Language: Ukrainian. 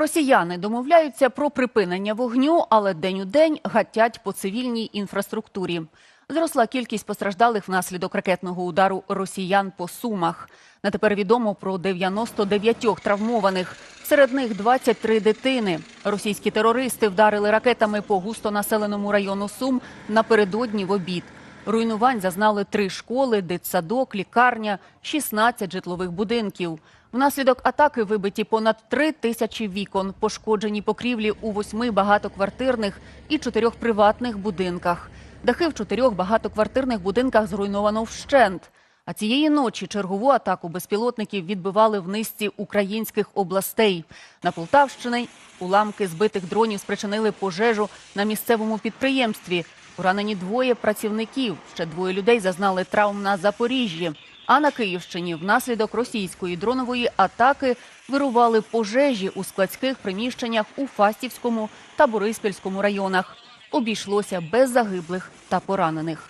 Росіяни домовляються про припинення вогню, але день у день гатять по цивільній інфраструктурі. Зросла кількість постраждалих внаслідок ракетного удару росіян по сумах. На тепер відомо про 99 травмованих. Серед них 23 дитини. Російські терористи вдарили ракетами по густонаселеному району Сум напередодні в обід. Руйнувань зазнали три школи, дитсадок, лікарня, 16 житлових будинків. Внаслідок атаки вибиті понад три тисячі вікон, пошкоджені покрівлі у восьми багатоквартирних і чотирьох приватних будинках. Дахи в чотирьох багатоквартирних будинках зруйновано вщент. А цієї ночі чергову атаку безпілотників відбивали в низці українських областей. На Полтавщині уламки збитих дронів спричинили пожежу на місцевому підприємстві. Поранені двоє працівників. Ще двоє людей зазнали травм на Запоріжжі. А на Київщині внаслідок російської дронової атаки вирували пожежі у складських приміщеннях у Фастівському та Бориспільському районах. Обійшлося без загиблих та поранених.